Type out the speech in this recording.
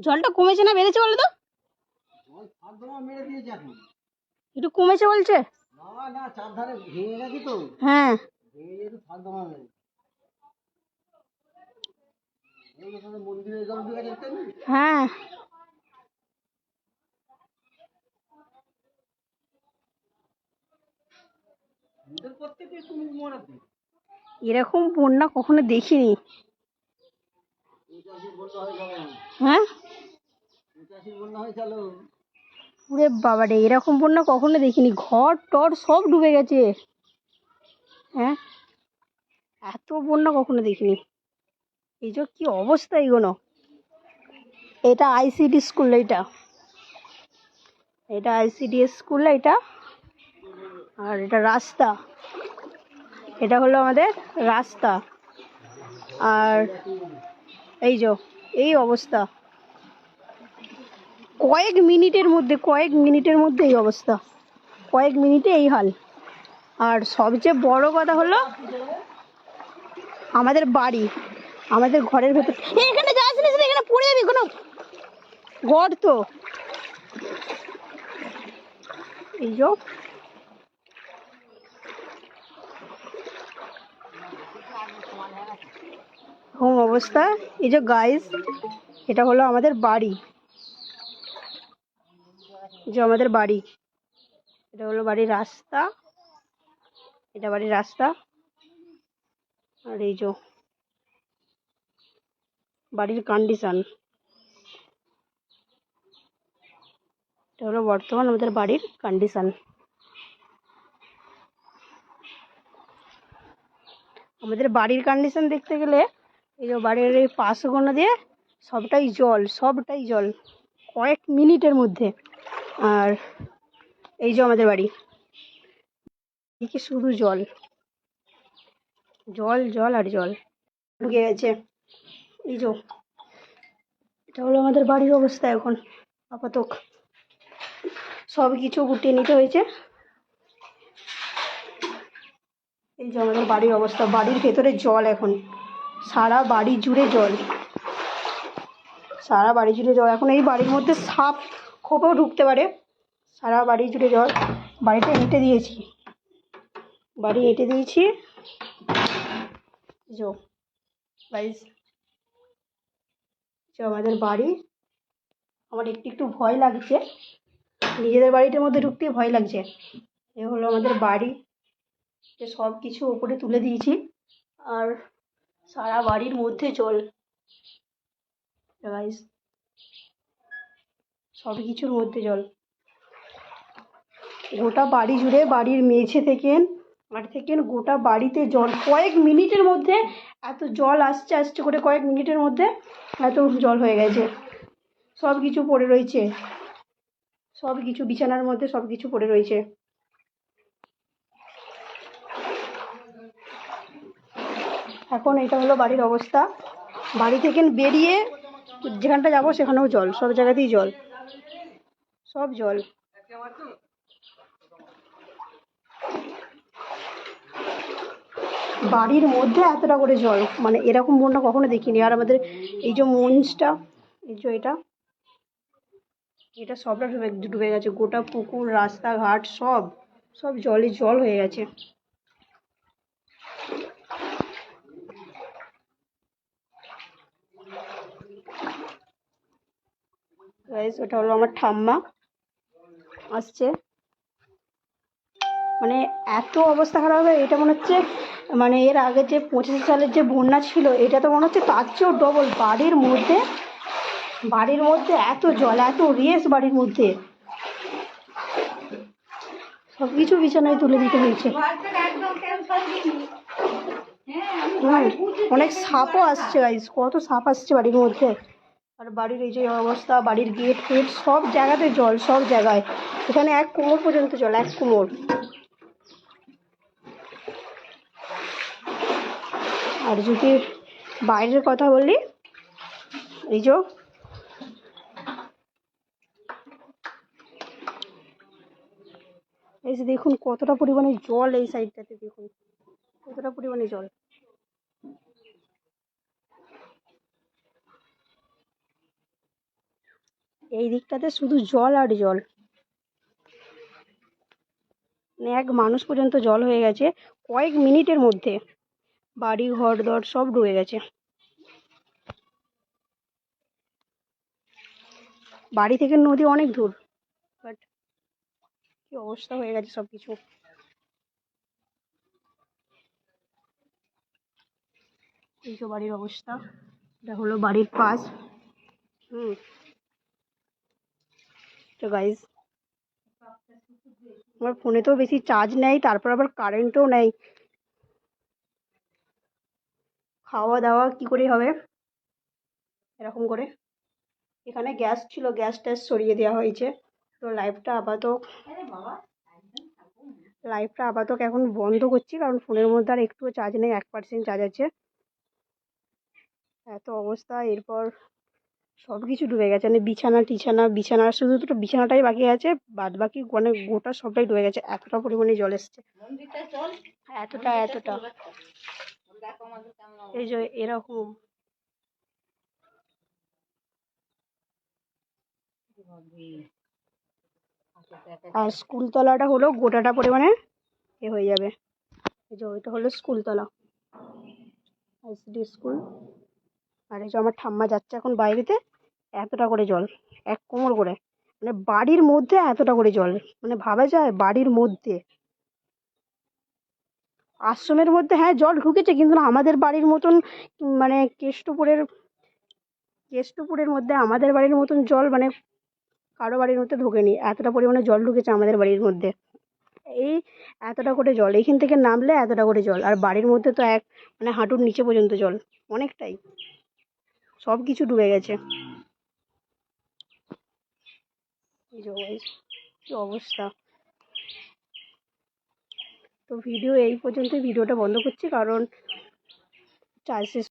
জলটা কমেছে না বেড়েছে বলো তো? জল ফাঁকদমা মেরে দিয়েছে এখন। একটু কমেছে বলছে? হ্যাঁ। হ্যাঁ। এরকম বন্যা কখনো দেখিনি। হয়ে? বাবারে এরকম বন্যা কখনো দেখিনি। ঘর টর সব ডুবে গেছে। হ্যাঁ? এত বন্যা কখনো দেখিনি। এই যে কি অবস্থা এগুলো এটা আইসিডি স্কুল এটা। এটা আইসিডি স্কুল এটা। আর এটা রাস্তা। এটা হলো আমাদের রাস্তা। আর এই যে, এই অবস্থা। কয়েক মিনিটের মধ্যে, কয়েক মিনিটের মধ্যে এই অবস্থা। কয়েক মিনিটে এই হাল। আর সবচেয়ে বড় কথা হলো, আমাদের বাড়ি, আমাদের ঘরের ভেতর এখানে যাস না এখানে পড়ে যাবি কোনো গর্ত এই যে। হোম অবস্থা। এই যে গাইস এটা হলো আমাদের বাড়ি। যে আমাদের বাড়ি। এটা হলো বাড়ির রাস্তা। এটা বাড়ির রাস্তা। আর এই যে বাড়ির কন্ডিশন এটা হলো বর্তমান আমাদের বাড়ির কন্ডিশন আমাদের বাড়ির কন্ডিশন দেখতে গেলে এই যে বাড়ির এই পাশগুলো দিয়ে সবটাই জল সবটাই জল, কয়েক মিনিটের মধ্যে। আর এই যে আমাদের বাড়ি, এদিকে শুধু জল। জল জল আর জল। ঢুকে গেছে এই যে, এটা হলো আমাদের বাড়ির অবস্থা এখন আপাতক সব কিছু গুটিয়ে নিতে হয়েছে। এই যে আমাদের বাড়ির অবস্থা, বাড়ির ভেতরে জল এখন। সারা বাড়ি জুড়ে জল। সারা বাড়ি জুড়ে জল। এখন এই বাড়ির মধ্যে সাপ খোপেও ঢুকতে পারে। সারা বাড়ি জুড়ে জল। বাড়িটা এঁটে দিয়েছি। বাড়ি এঁটে দিয়েছি। গাইস আমাদের বাড়ি। আমার একটু একটু ভয় লাগছে। নিজেদের বাড়িটার মধ্যে ঢুকতে ভয় লাগছে। এ হলো আমাদের বাড়ি। যে সব কিছু ওপরে তুলে দিয়েছি। আর সারা বাড়ির মধ্যে জল। গাইস সব কিছুর মধ্যে জল। গোটা বাড়ি জুড়ে বাড়ির মেঝে থেকে আর থেকে গোটা বাড়িতে জল। কয়েক মিনিটের মধ্যে এত জল আসছে আসছে করে কয়েক মিনিটের মধ্যে এত জল হয়ে গেছে। সব কিছু পড়ে রয়েছে। সব কিছু বিছানার মধ্যে সব কিছু পড়ে রয়েছে। এখন এটা হলো বাড়ির অবস্থা। বাড়ি থেকে বেরিয়ে যেখানটা যাব সেখানেও জল, সব জায়গাতেই জল। সব জল। বাড়ির মধ্যে এতটা করে জল মানে এরকম বন্যা কখনো দেখিনি। আর আমাদের এই যে মঞ্চটা, এই যে এটা এটা সবটা ডুবে ডুবে গেছে। গোটা পুকুর, রাস্তাঘাট, সব সব জলে জল হয়ে গেছে। গাইস ওটা হলো আমার ঠাম্মা। আসছে। মানে এত অবস্থা খারাপ হবে, এটা মনে হচ্ছে মানে এর আগে যে পঁচিশ সালের যে বন্যা ছিল, এটা তো মনে হচ্ছে তার চেয়েও ডবল বাড়ির মধ্যে বাড়ির মধ্যে এত জল, এত রেস বাড়ির মধ্যে। সব কিছু বিছানায় তুলে দিতে হয়েছে। অনেক সাপও আসছে গাইস কত সাপ আসছে বাড়ির মধ্যে। আর বাড়ির এই যে অবস্থা, বাড়ির গেট ফেট, সব জায়গাতে জল, সব জায়গায়। এখানে এক কোমর পর্যন্ত জল, এক কোমর। আর যদি বাইরের কথা বলি, এই যে এই যে দেখুন, কতটা পরিমাণে জল এই সাইডটাতে দেখুন। কতটা পরিমাণে জল। এই দিকটাতে শুধু জল আর জল। মানে এক মানুষ পর্যন্ত জল হয়ে গেছে কয়েক মিনিটের মধ্যে। বাড়ি, ঘর, দর সব ডুবে গেছে। বাড়ি থেকে নদী অনেক দূর বাট কি অবস্থা হয়ে গেছে সব কিছু এই তো বাড়ির অবস্থা। এটা হলো বাড়ির পাশ। হুম। তো গাইজ আমার ফোনে তো বেশি চার্জ নেই, তারপর আবার কারেন্টও নেই। খাওয়া দাওয়া কি করে হবে? এরকম করে। এখানে গ্যাস ছিল গ্যাস ট্যাস সরিয়ে দেওয়া হয়েছে। তো লাইভটা আপাতত লাইভটা আপাতত এখন বন্ধ করছি, কারণ ফোনের মধ্যে আর একটুও চার্জ নেই, এক পার্সেন্ট চার্জ আছে। এত অবস্থা, এরপর সব কিছু ডুবে গেছে। মানে বিছানা টিছানা বিছানা শুধু দুটো বিছানাটাই বাকি আছে। বাদ বাকি মানে গোটা সবটাই ডুবে গেছে। এতটা পরিমাণে জল এসছে। এতটা এতটা। এই যে এরকম। আর স্কুলতলাটা হলো গোটাটা পরিমাণে এ হয়ে যাবে। এই যে ওইটা হলো স্কুলতলা। ICD school. আর এই যে আমার ঠাম্মা যাচ্ছে এখন বাইরেতে। এতটা করে জল, এক কোমর করে। মানে বাড়ির মধ্যে এতটা করে জল মানে ভাবা যায় বাড়ির মধ্যে। আশ্রমের মধ্যে হ্যাঁ জল ঢুকেছে, কিন্তু না, আমাদের বাড়ির মতন মানে কেষ্টপুরের কেষ্টপুরের মধ্যে আমাদের বাড়ির মতন জল মানে কারও বাড়ির মধ্যে ঢোকেনি। এতটা পরিমাণে জল ঢুকেছে আমাদের বাড়ির মধ্যে। এই এতটা করে জল এইখান থেকে নামলে এতটা করে জল, আর বাড়ির মধ্যে তো এক মানে হাঁটুর নিচে পর্যন্ত জল, অনেকটাই। সব কিছু ডুবে গেছে। এই যে guys, কি অবস্থা? তো ভিডিও এই পর্যন্ত ভিডিওটা বন্ধ করছি কারণ চার্জ শেষ